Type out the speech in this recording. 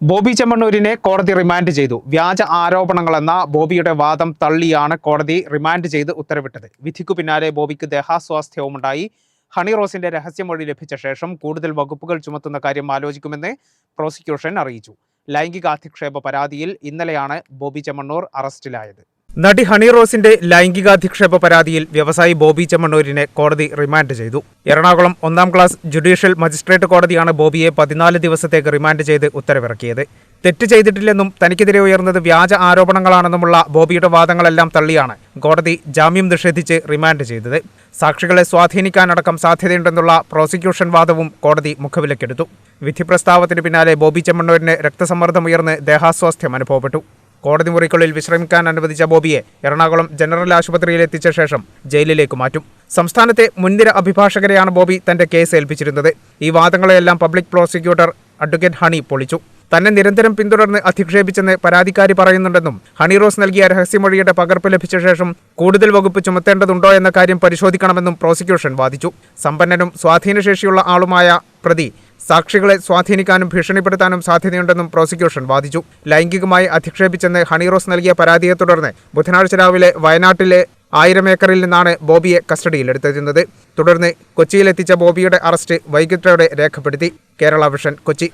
ബോബി ചെമ്മണ്ണൂരിനെ കോടതി റിമാൻഡ് ചെയ്തു. വ്യാജ ആരോപണങ്ങളെന്ന ബോബിയുടെ വാദം തള്ളിയാണ് കോടതി റിമാൻഡ് ചെയ്ത് ഉത്തരവിട്ടത്. വിധിക്കു പിന്നാലെ ബോബിക്ക് ദേഹാസ്വാസ്ഥ്യവുമുണ്ടായി. ഹണി റോസിന്റെ രഹസ്യമൊഴി ലഭിച്ച ശേഷം കൂടുതൽ വകുപ്പുകൾ ചുമത്തുന്ന കാര്യം ആലോചിക്കുമെന്ന് പ്രോസിക്യൂഷൻ അറിയിച്ചു. ലൈംഗികാധിക്ഷേപ പരാതിയിൽ ഇന്നലെയാണ് ബോബി ചെമ്മണ്ണൂർ അറസ്റ്റിലായത്. നടി ഹണി റോസിന്റെ ലൈംഗികാധിക്ഷേപ പരാതിയിൽ വ്യവസായി ബോബി ചെമ്മണ്ണൂരിനെ കോടതി റിമാൻഡ് ചെയ്തു. എറണാകുളം ഒന്നാം ക്ലാസ് ജുഡീഷ്യൽ മജിസ്ട്രേറ്റ് കോടതിയാണ് ബോബിയെ പതിനാല് ദിവസത്തേക്ക് റിമാൻഡ് ചെയ്ത് ഉത്തരവിറക്കിയത്. തെറ്റ് ചെയ്തിട്ടില്ലെന്നും തനിക്കെതിരെ ഉയർന്നത് വ്യാജ ആരോപണങ്ങളാണെന്നുമുള്ള ബോബിയുടെ വാദങ്ങളെല്ലാം തള്ളിയാണ് കോടതി ജാമ്യം നിഷേധിച്ച് റിമാൻഡ് ചെയ്തത്. സാക്ഷികളെ സ്വാധീനിക്കാനടക്കം സാധ്യതയുണ്ടെന്നുള്ള പ്രോസിക്യൂഷൻ വാദവും കോടതി മുഖവിലക്കെടുത്തു. വിധി പ്രസ്താവത്തിന് പിന്നാലെ ബോബി ചെമ്മണ്ണൂരിന് രക്തസമ്മർദ്ദമുയർന്ന് ദേഹാസ്വാസ്ഥ്യം അനുഭവപ്പെട്ടു. കോടതി മുറിക്കുള്ളിൽ വിശ്രമിക്കാൻ അനുവദിച്ച ബോബിയെ എറണാകുളം ജനറൽ ആശുപത്രിയിൽ എത്തിച്ച ശേഷം ജയിലിലേക്ക് മാറ്റും. സംസ്ഥാനത്തെ മുൻനിര അഭിഭാഷകരെയാണ് ബോബി തന്റെ കേസ് ഏൽപ്പിച്ചിരുന്നത്. ഈ വാദങ്ങളെയെല്ലാം പബ്ലിക് പ്രോസിക്യൂട്ടർ അഡ്വക്കേറ്റ് ഹണി പൊളിച്ചു. തന്നെ നിരന്തരം പിന്തുടർന്ന് അധിക്ഷേപിച്ചെന്ന് പരാതിക്കാരി പറയുന്നുണ്ടെന്നും ഹണി റോസ് നൽകിയ രഹസ്യമൊഴിയുടെ പകർപ്പ് ലഭിച്ച ശേഷം കൂടുതൽ വകുപ്പ് ചുമത്തേണ്ടതുണ്ടോ എന്ന കാര്യം പരിശോധിക്കണമെന്നും പ്രോസിക്യൂഷൻ വാദിച്ചു. സമ്പന്നനും സ്വാധീനശേഷിയുള്ള ആളുമായ പ്രതി സാക്ഷികളെ സ്വാധീനിക്കാനും ഭീഷണിപ്പെടുത്താനും സാധ്യതയുണ്ടെന്നും പ്രോസിക്യൂഷൻ വാദിച്ചു. ലൈംഗികമായി അധിക്ഷേപിച്ചെന്ന് ഹണിറോസ് നൽകിയ പരാതിയെ തുടർന്ന് ബുധനാഴ്ച രാവിലെ വയനാട്ടിലെ ആയിരം ഏക്കറിൽ നിന്നാണ് ബോബിയെ കസ്റ്റഡിയിലെടുത്തിരുന്നത്. തുടർന്ന് കൊച്ചിയിലെത്തിച്ച ബോബിയുടെ അറസ്റ്റ് വൈകിട്ടോടെ രേഖപ്പെടുത്തി. കേരള വിഷൻ കൊച്ചി.